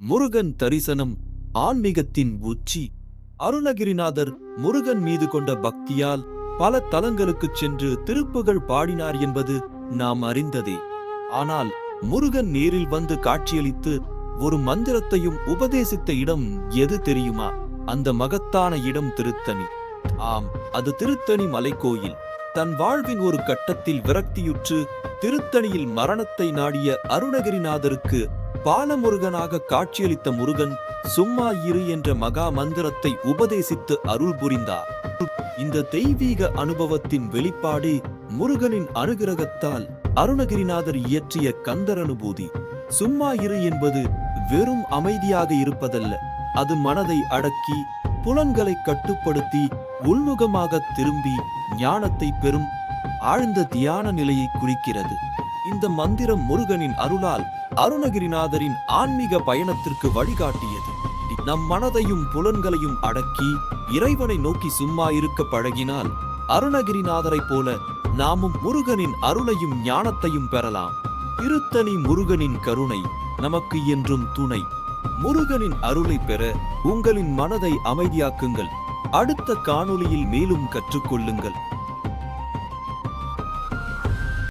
முருகன் தரிசனம் ஆன்மீகத்தின் உச்சி. அருணகிரிநாதர் முருகன் மீது கொண்ட பக்தியால் பல தலங்களுக்குச் சென்று திருப்புகழ் பாடினார் என்பது நாம் அறிந்ததே. ஆனால் முருகன் நேரில் வந்து காட்சியளித்து ஒரு மந்திரத்தையும் உபதேசித்த இடம் எது தெரியுமா? அந்த மகத்தான இடம் திருத்தணி. ஆம் அது திருத்தணி மலைக்கோயில். தன் வாழ்வின் ஒரு கட்டத்தில் விரக்தியுற்று திருத்தணியில் மரணத்தை நாடிய அருணகிரிநாதருக்கு பாலமுருகனாக காட்சியளித்த முருகன் சும்மா இரு என்ற மகா மந்திரத்தை உபதேசித்து அருள் புரிந்தார். இந்த தெய்வீக அனுபவத்தின் வெளிப்பாடு முருகனின் அனுகிரகத்தால் அருணகிரிநாதர் இயற்றிய கந்தர் அனுபூதி சும்மா இரு என்பது வெறும் அமைதியாக இருப்பதல்ல அது மனதை அடக்கி புலன்களை கட்டுப்படுத்தி உள்முகமாக திரும்பி ஞானத்தை பெறும் ஆழ்ந்த தியான நிலையை குறிக்கிறது. இந்த மந்திரம் முருகனின் அருளால் அருணகிரிநாதரின் ஆன்மீக பயணத்திற்கு வழிகாட்டியது. நம் மனதையும் புலன்களையும் அடக்கி இறைவனை நோக்கி சும்மா இருக்க பழகினால் அருணகிரிநாதரைப் போல நாமும் முருகனின் அருளையும் ஞானத்தையும் பெறலாம். திருத்தணி முருகனின் கருணை நமக்கு என்றும் துணை. முருகனின் அருளை பெற உங்களின் மனதை அமைதியாக்குங்கள். அடுத்த காணொளியில் மேலும் கற்றுக்கொள்ளுங்கள்.